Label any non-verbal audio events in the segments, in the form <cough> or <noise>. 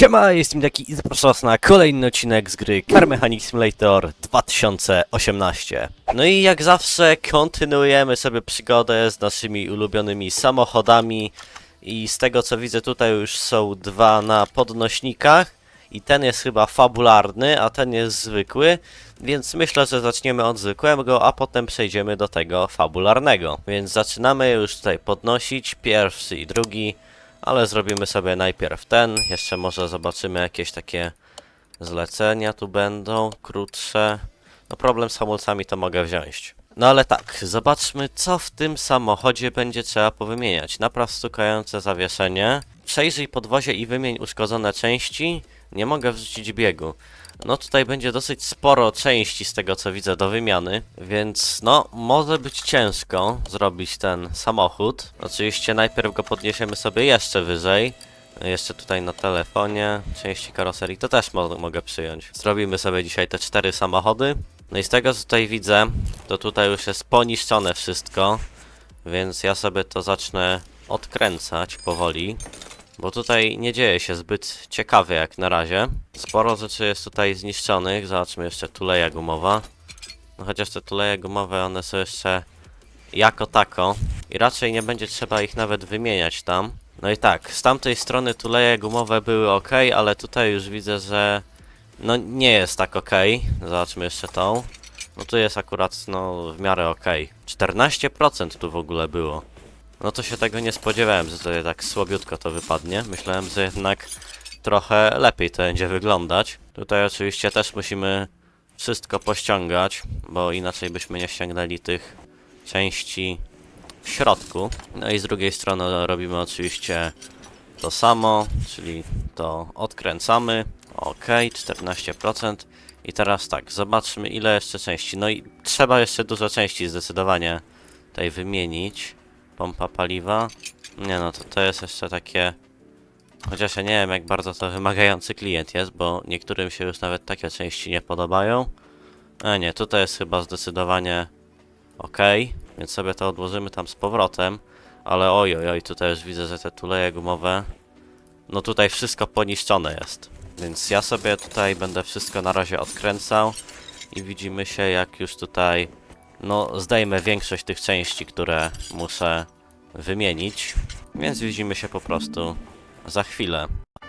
Siema, jestem taki i zapraszam was na kolejny odcinek z gry Car Mechanic Simulator 2018. No i jak zawsze kontynuujemy sobie przygodę z naszymi ulubionymi samochodami i z tego co widzę tutaj już są dwa na podnośnikach i ten jest chyba fabularny, a ten jest zwykły, więc myślę, że zaczniemy od zwykłego, a potem przejdziemy do tego fabularnego. Więc zaczynamy już tutaj podnosić, pierwszy i drugi. Ale zrobimy sobie najpierw ten, jeszcze może zobaczymy jakieś takie zlecenia tu będą, krótsze. No problem z hamulcami to mogę wziąć. No ale tak, zobaczmy co w tym samochodzie będzie trzeba powymieniać. Napraw stukające zawieszenie, przejrzyj podwozie i wymień uszkodzone części. Nie mogę wrzucić biegu. No tutaj będzie dosyć sporo części z tego co widzę do wymiany, więc no może być ciężko zrobić ten samochód. Oczywiście najpierw go podniesiemy sobie jeszcze wyżej. Jeszcze tutaj na telefonie, części karoserii, to też mo mogę przyjąć. Zrobimy sobie dzisiaj te cztery samochody. No i z tego co tutaj widzę, to tutaj już jest poniszczone wszystko, więc ja sobie to zacznę odkręcać powoli. Bo tutaj nie dzieje się zbyt ciekawie jak na razie. Sporo rzeczy jest tutaj zniszczonych. Zobaczmy jeszcze tuleja gumowa. No chociaż te tuleje gumowe one są jeszcze jako tako. I raczej nie będzie trzeba ich nawet wymieniać tam. No i tak, z tamtej strony tuleje gumowe były ok, ale tutaj już widzę, że no nie jest tak ok. Zobaczmy jeszcze tą. No tu jest akurat no w miarę ok. 14% tu w ogóle było. No to się tego nie spodziewałem, że to tak słabiutko to wypadnie. Myślałem, że jednak trochę lepiej to będzie wyglądać. Tutaj oczywiście też musimy wszystko pościągać, bo inaczej byśmy nie ściągnęli tych części w środku. No i z drugiej strony robimy oczywiście to samo, czyli to odkręcamy. Ok, 14%. I teraz tak, zobaczmy ile jeszcze części. No i trzeba jeszcze dużo części zdecydowanie tutaj wymienić pompa paliwa. Nie no, to, to jest jeszcze takie... Chociaż ja nie wiem, jak bardzo to wymagający klient jest, bo niektórym się już nawet takie części nie podobają. A nie, tutaj jest chyba zdecydowanie ok, więc sobie to odłożymy tam z powrotem. Ale oj, oj, oj, tutaj już widzę, że te tuleje gumowe... No tutaj wszystko poniszczone jest. Więc ja sobie tutaj będę wszystko na razie odkręcał. I widzimy się, jak już tutaj no zdejmę większość tych części, które muszę wymienić, więc widzimy się po prostu za chwilę.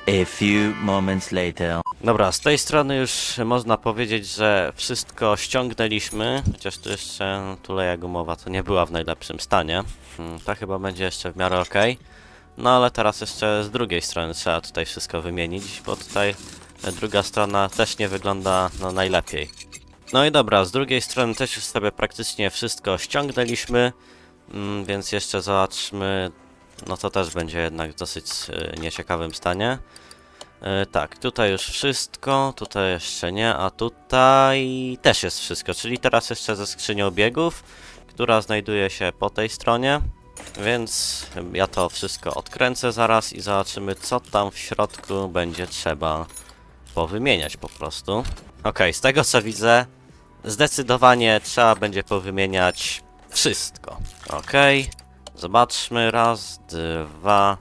A few moments later. Dobra, z tej strony już można powiedzieć, że wszystko ściągnęliśmy, chociaż tu jeszcze tuleja gumowa to nie była w najlepszym stanie. Hmm, Ta chyba będzie jeszcze w miarę ok. No ale teraz jeszcze z drugiej strony trzeba tutaj wszystko wymienić, bo tutaj druga strona też nie wygląda no najlepiej. No i dobra, z drugiej strony też już sobie praktycznie wszystko ściągnęliśmy, mm, więc jeszcze zobaczmy, no to też będzie jednak w dosyć y, nieciekawym stanie. Y, tak, tutaj już wszystko, tutaj jeszcze nie, a tutaj też jest wszystko, czyli teraz jeszcze ze skrzynią biegów, która znajduje się po tej stronie, więc ja to wszystko odkręcę zaraz i zobaczymy co tam w środku będzie trzeba powymieniać po prostu. Okej, z tego co widzę, Zdecydowanie trzeba będzie powymieniać wszystko. Ok. Zobaczmy. Raz, dwa,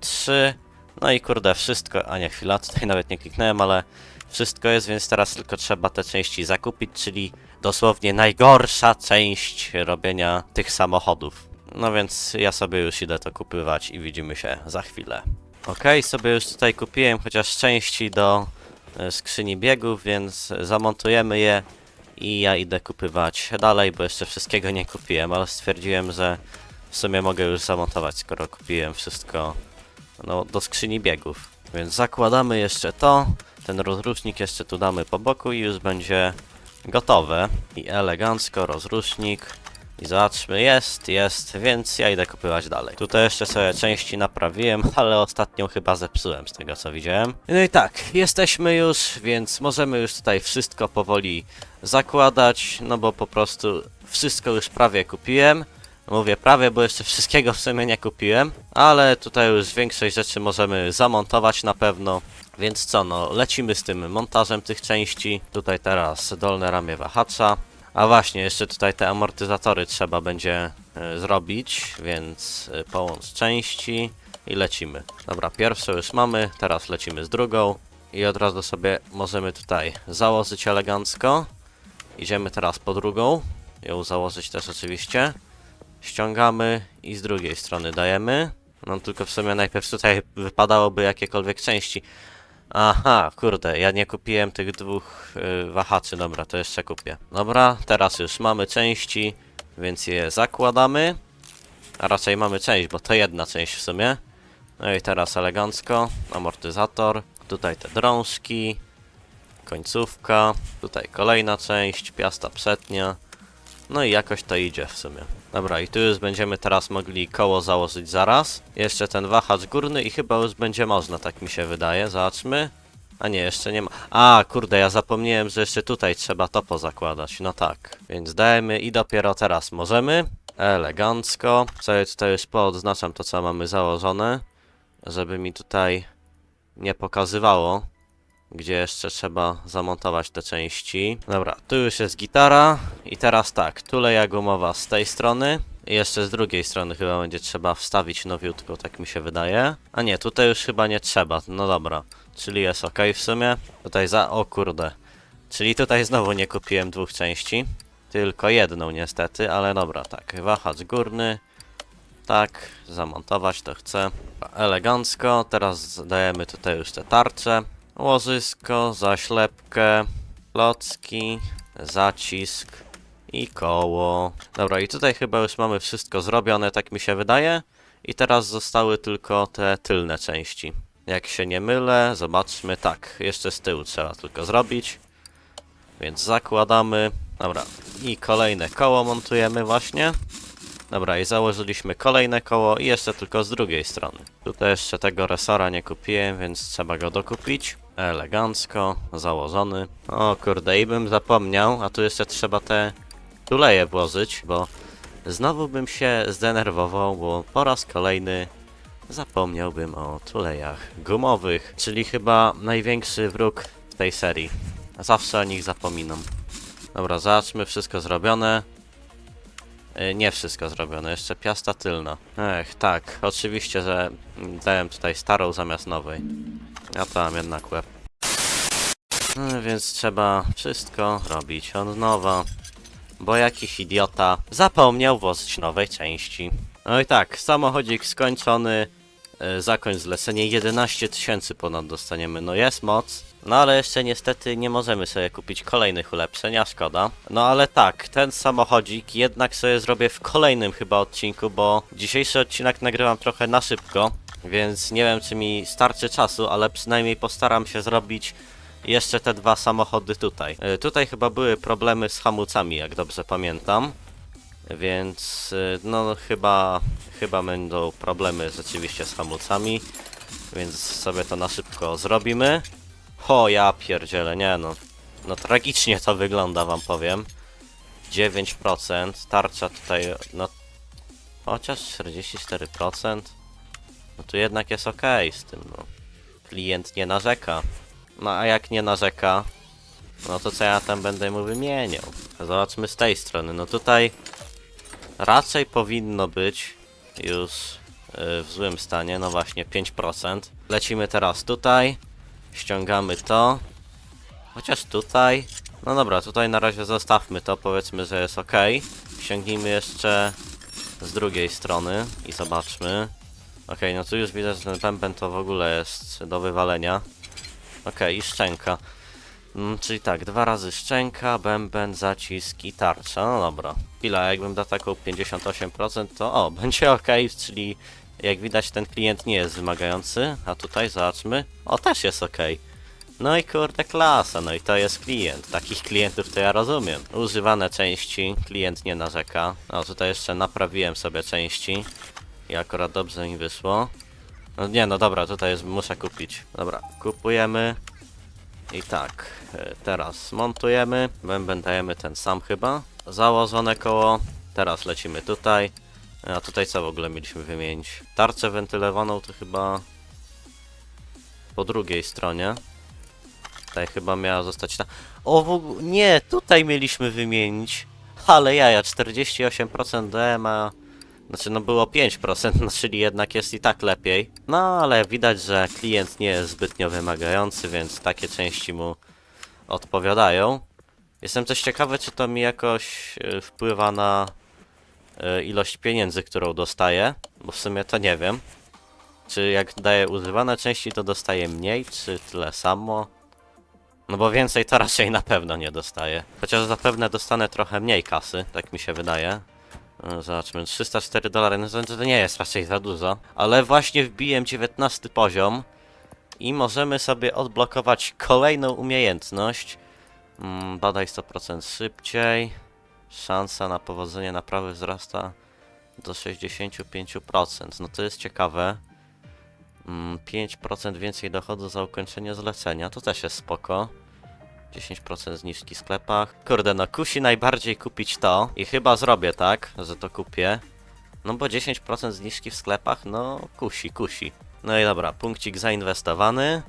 trzy. No i kurde, wszystko. A nie, chwila, tutaj <laughs> nawet nie kliknąłem, ale wszystko jest, więc teraz tylko trzeba te części zakupić, czyli dosłownie najgorsza część robienia tych samochodów. No więc ja sobie już idę to kupywać i widzimy się za chwilę. Ok, sobie już tutaj kupiłem chociaż części do e, skrzyni biegów, więc zamontujemy je i ja idę kupywać dalej, bo jeszcze wszystkiego nie kupiłem, ale stwierdziłem, że w sumie mogę już zamontować, skoro kupiłem wszystko no, do skrzyni biegów. Więc zakładamy jeszcze to, ten rozrusznik jeszcze tu damy po boku i już będzie gotowe. I elegancko rozrusznik. I zobaczmy, jest, jest, więc ja idę kupywać dalej. Tutaj jeszcze sobie części naprawiłem, <laughs> ale ostatnią chyba zepsułem z tego co widziałem. No i tak, jesteśmy już, więc możemy już tutaj wszystko powoli zakładać, no bo po prostu wszystko już prawie kupiłem. Mówię prawie, bo jeszcze wszystkiego w sumie nie kupiłem, ale tutaj już większość rzeczy możemy zamontować na pewno. Więc co, no lecimy z tym montażem tych części. Tutaj teraz dolne ramię wahacza. A właśnie, jeszcze tutaj te amortyzatory trzeba będzie y, zrobić, więc y, połącz części. i lecimy. Dobra, pierwszą już mamy, teraz lecimy z drugą i od razu sobie możemy tutaj założyć elegancko. Idziemy teraz po drugą, ją założyć też oczywiście. Ściągamy i z drugiej strony dajemy. No tylko w sumie najpierw tutaj wypadałoby jakiekolwiek części. Aha, kurde, ja nie kupiłem tych dwóch y, wahaczy, dobra, to jeszcze kupię. Dobra, teraz już mamy części, więc je zakładamy. A raczej mamy część, bo to jedna część w sumie. No i teraz elegancko, amortyzator, tutaj te drążki, końcówka, tutaj kolejna część, piasta przednia. No i jakoś to idzie w sumie. Dobra, i tu już będziemy teraz mogli koło założyć zaraz. Jeszcze ten wahacz górny i chyba już będzie można, tak mi się wydaje. Zobaczmy. A nie, jeszcze nie ma. A, kurde, ja zapomniałem, że jeszcze tutaj trzeba to pozakładać. No tak. Więc dajemy i dopiero teraz możemy. Elegancko. Sobie tutaj już poodznaczam to, co mamy założone. Żeby mi tutaj nie pokazywało, gdzie jeszcze trzeba zamontować te części. Dobra, tu już jest gitara i teraz tak, tuleja gumowa z tej strony i jeszcze z drugiej strony chyba będzie trzeba wstawić nowiutko, tak mi się wydaje. A nie, tutaj już chyba nie trzeba, no dobra, czyli jest ok w sumie. Tutaj za, o kurde, czyli tutaj znowu nie kupiłem dwóch części, tylko jedną niestety, ale dobra, tak, wahacz górny, tak, zamontować to chcę. Elegancko, teraz dajemy tutaj już te tarcze. Łożysko, zaślepkę, klocki, zacisk i koło. Dobra, i tutaj chyba już mamy wszystko zrobione, tak mi się wydaje. I teraz zostały tylko te tylne części. Jak się nie mylę, zobaczmy, tak, jeszcze z tyłu trzeba tylko zrobić. Więc zakładamy. Dobra, i kolejne koło montujemy właśnie. Dobra, i założyliśmy kolejne koło i jeszcze tylko z drugiej strony. Tutaj jeszcze tego resora nie kupiłem, więc trzeba go dokupić. Elegancko, założony. O kurde, i bym zapomniał, a tu jeszcze trzeba te tuleje włożyć, bo znowu bym się zdenerwował, bo po raz kolejny zapomniałbym o tulejach gumowych, czyli chyba największy wróg w tej serii. Zawsze o nich zapominam. Dobra, zobaczmy, wszystko zrobione. Y, Nie wszystko zrobione, jeszcze piasta tylna. Ech, tak, oczywiście, że dałem tutaj starą zamiast nowej. Ja to mam jednak łeb. No, więc trzeba wszystko robić od nowa. Bo jakiś idiota zapomniał włożyć nowej części. No i tak, samochodzik skończony. y, Zakończ zlecenie 11 tysięcy ponad dostaniemy. No jest moc. No ale jeszcze niestety nie możemy sobie kupić kolejnych ulepszeń, a szkoda. No ale tak, ten samochodzik jednak sobie zrobię w kolejnym chyba odcinku, bo dzisiejszy odcinek nagrywam trochę na szybko, więc nie wiem czy mi starczy czasu, ale przynajmniej postaram się zrobić jeszcze te dwa samochody tutaj. Y, Tutaj chyba były problemy z hamulcami, jak dobrze pamiętam. Więc y, no chyba chyba będą problemy rzeczywiście z hamulcami. Więc sobie to na szybko zrobimy. Ho, ja pierdzielę, nie no. No tragicznie to wygląda, wam powiem. 9%, tarcza tutaj, no... Chociaż 44%. No tu jednak jest ok z tym, no. Klient nie narzeka. No a jak nie narzeka, no to co ja tam będę mu wymieniał? Zobaczmy z tej strony, no tutaj... Raczej powinno być już y, w złym stanie, no właśnie 5%. Lecimy teraz tutaj. Ściągamy to. Chociaż tutaj. No dobra, tutaj na razie zostawmy to, powiedzmy, że jest ok. Ściągnijmy jeszcze z drugiej strony i zobaczmy. Ok, no tu już widać, że ten pępem to w ogóle jest do wywalenia. Ok, i szczęka. Mm, czyli tak, dwa razy szczęka, bęben, zacisk i tarcza. No dobra. Chwila, jakbym dał taką 58%, to o, <laughs> będzie ok, czyli jak widać ten klient nie jest wymagający, a tutaj zobaczmy, o też jest ok. No i kurde klasa, no i to jest klient. Takich klientów to ja rozumiem. Używane części, klient nie narzeka. O, tutaj jeszcze naprawiłem sobie części i akurat dobrze mi wyszło. No nie, no dobra, tutaj jest, muszę kupić. Dobra, kupujemy. I tak, e, teraz montujemy. Bęben dajemy ten sam chyba. Założone koło. Teraz lecimy tutaj. A tutaj co w ogóle mieliśmy wymienić? Tarczę wentylowaną to chyba po drugiej stronie. Tutaj chyba miała zostać ta... O, w nie, tutaj mieliśmy wymienić. Ale jaja, 48% DM, a Znaczy, no było 5%, <laughs> no czyli jednak jest i tak lepiej. No, ale widać, że klient nie jest zbytnio wymagający, więc takie części mu odpowiadają. Jestem też ciekawy, czy to mi jakoś y, wpływa na y, ilość pieniędzy, którą dostaję, bo w sumie to nie wiem. Czy jak daję używane części, to dostaję mniej, czy tyle samo? No bo więcej to raczej na pewno nie dostaję. Chociaż zapewne dostanę trochę mniej kasy, tak mi się wydaje. E, Zobaczmy, 304 dolary, no to to nie jest raczej za dużo. Ale właśnie wbiłem 19 poziom i możemy sobie odblokować kolejną umiejętność. Mm, badaj 100% szybciej. Szansa na powodzenie naprawy wzrasta do 65%. No to jest ciekawe. Mm, 5% więcej dochodu za ukończenie zlecenia, to też jest spoko. 10% zniżki w sklepach. Kurde, no kusi najbardziej kupić to i chyba zrobię tak, że to kupię. No bo 10% zniżki w sklepach, no kusi, kusi. No i dobra, punkcik zainwestowany.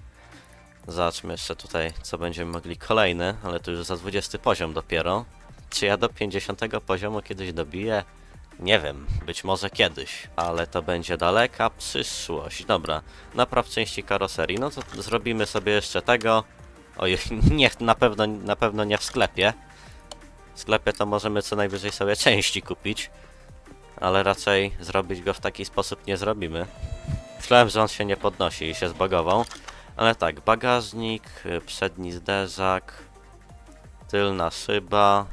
Zobaczmy jeszcze tutaj, co będziemy mogli kolejny, ale to już za 20 poziom dopiero. Czy ja do 50 poziomu kiedyś dobiję? Nie wiem, być może kiedyś, ale to będzie daleka przyszłość. Dobra, napraw części karoserii. No to zrobimy sobie jeszcze tego. Oj, <laughs> nie, na pewno, na pewno nie w sklepie. W sklepie to możemy co najwyżej sobie części kupić, ale raczej zrobić go w taki sposób nie zrobimy. Myślałem, że on się nie podnosi i się zbagował. Ale tak, bagażnik, przedni zderzak, tylna szyba,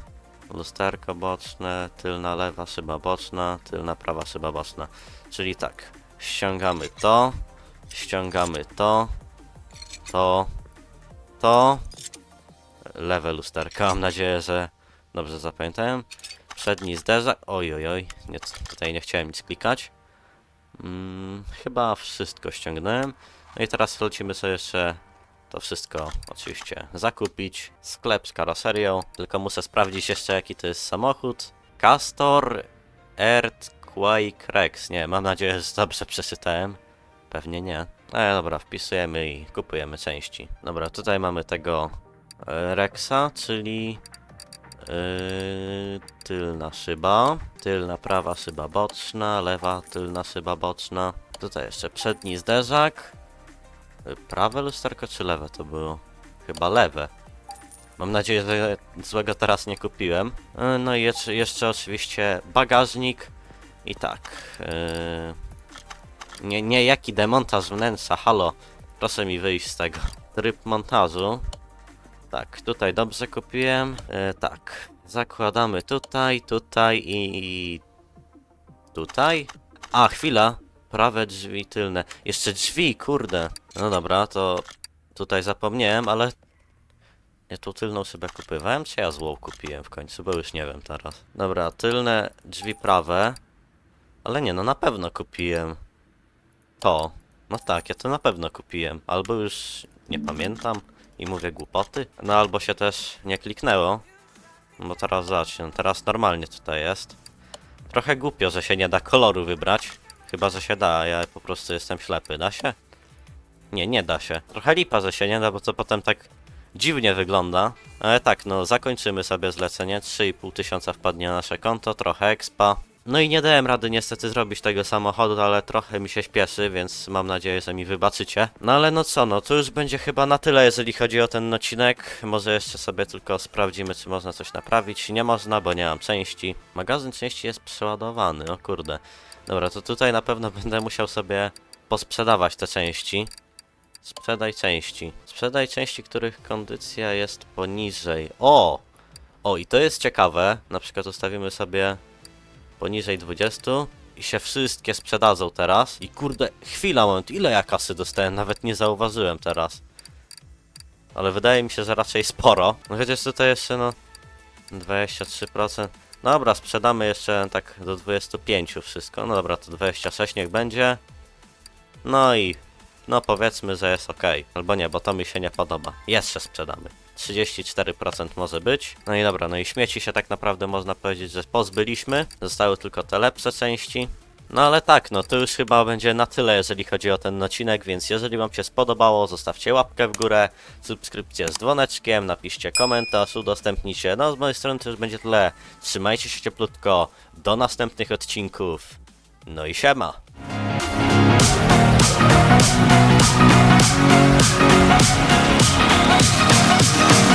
lusterko boczne, tylna lewa szyba boczna, tylna prawa szyba boczna. Czyli tak, ściągamy to, ściągamy to, to, to, lewe lusterka, mam nadzieję, że dobrze zapamiętałem. Przedni zderzak, oj oj oj, nie, tutaj nie chciałem nic klikać. Mm, chyba wszystko ściągnąłem. No i teraz lecimy sobie jeszcze to wszystko oczywiście zakupić. Sklep z karoserią, tylko muszę sprawdzić jeszcze jaki to jest samochód. Castor Earthquake Rex. Nie, mam nadzieję, że dobrze przeczytałem. Pewnie nie. E, dobra, wpisujemy i kupujemy części. Dobra, tutaj mamy tego e, Rexa, czyli Yy, tylna szyba, tylna prawa szyba boczna, lewa tylna szyba boczna. Tutaj jeszcze przedni zderzak. Yy, Prawe lusterko czy lewe to było? Chyba lewe. Mam nadzieję, że złego teraz nie kupiłem. Yy, No i jeszcze, jeszcze oczywiście bagażnik. I tak. Nie, nie jaki demontaż wnętrza, halo. Proszę mi wyjść z tego. Tryb montażu. Tak, tutaj dobrze kupiłem. E, tak, zakładamy tutaj, tutaj i tutaj. A, chwila. Prawe drzwi tylne. Jeszcze drzwi, kurde. No dobra, to tutaj zapomniałem, ale... Ja tu tylną szybę kupywałem, czy ja złą kupiłem w końcu, bo już nie wiem teraz. Dobra, tylne drzwi prawe. Ale nie, no na pewno kupiłem to. No tak, ja to na pewno kupiłem. Albo już nie pamiętam i mówię głupoty. No albo się też nie kliknęło. No Bo teraz zobacz, no teraz normalnie tutaj jest. Trochę głupio, że się nie da koloru wybrać. Chyba, że się da, ja po prostu jestem ślepy. Da się? Nie, nie da się. Trochę lipa, że się nie da, bo to potem tak dziwnie wygląda. Ale tak, no zakończymy sobie zlecenie. 3,5 tysiąca wpadnie na nasze konto, trochę expa. No i nie dałem rady niestety zrobić tego samochodu, ale trochę mi się śpieszy, więc mam nadzieję, że mi wybaczycie. No ale no co, no to już będzie chyba na tyle, jeżeli chodzi o ten odcinek. Może jeszcze sobie tylko sprawdzimy, czy można coś naprawić. Nie można, bo nie mam części. Magazyn części jest przeładowany, o kurde. Dobra, to tutaj na pewno <laughs> będę musiał sobie posprzedawać te części. Sprzedaj części. Sprzedaj części, których kondycja jest poniżej. O! O, i to jest ciekawe. Na przykład ustawimy sobie poniżej 20 i się wszystkie sprzedadzą teraz. I kurde, chwila, moment, ile ja kasy dostałem? Nawet nie zauważyłem teraz. Ale wydaje mi się, że raczej sporo. No chociaż tutaj jeszcze no 23%. Dobra, sprzedamy jeszcze tak do 25 wszystko. No dobra, to 26 niech będzie. No i no powiedzmy, że jest ok. Albo nie, bo to mi się nie podoba. Jeszcze sprzedamy. 34% może być. No i dobra, no i śmieci się tak naprawdę można powiedzieć, że pozbyliśmy. Zostały tylko te lepsze części. No ale tak, no to już chyba będzie na tyle, jeżeli chodzi o ten odcinek, więc jeżeli wam się spodobało, zostawcie łapkę w górę, subskrypcję z dzwoneczkiem, napiszcie komentarz, udostępnijcie. No z mojej strony to już będzie tyle. Trzymajcie się cieplutko, do następnych odcinków. No i siema. Thank